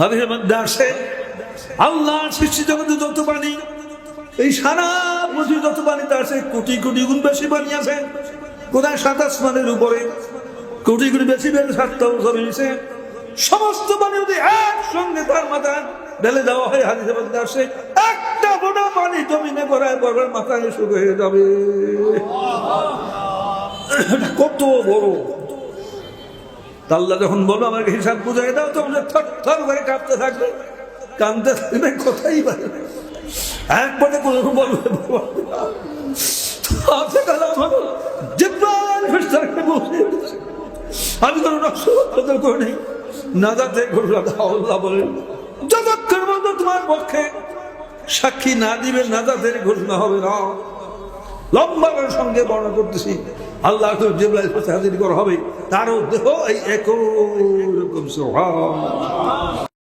হাদিসের মধ্যে আসে। আল্লাহ সৃষ্টি জগতে যত পানি এই সারা পৃথিবী যত পানিতে আছে কোটি কোটি গুণ বেশি পানি আছে। কোথায় সাত আসমানের উপরে কোটি কোটি বেশি বেড়ে সাতটা বছর হয়েছে সমস্ত পানি যদি একসঙ্গে তার মাথায় ঢেলে দেওয়া হয় হাদিসের মধ্যে আসে, একটা ফোটা পানি জমিনে পড়ায় পড়বে মাথায় শুরু হয়ে যাবে। কত বড় তা আল্লাহ যখন বলব আমাকে হিসাব বুঝাই দাও তখন থর থর করে কাঁপতে থাকবে। কাঁদতে থাকবে কোথায় পারে এক কোনো বলবে। আমি বলেন তোমার পক্ষে সাক্ষী না দিবে নাজাতের ঘোষণা হবে না। লম্বা সঙ্গে বর্ণনা করতেছি। আল্লাহ হাজির করা হবে। তারও দেহ এই একই রকম সোহান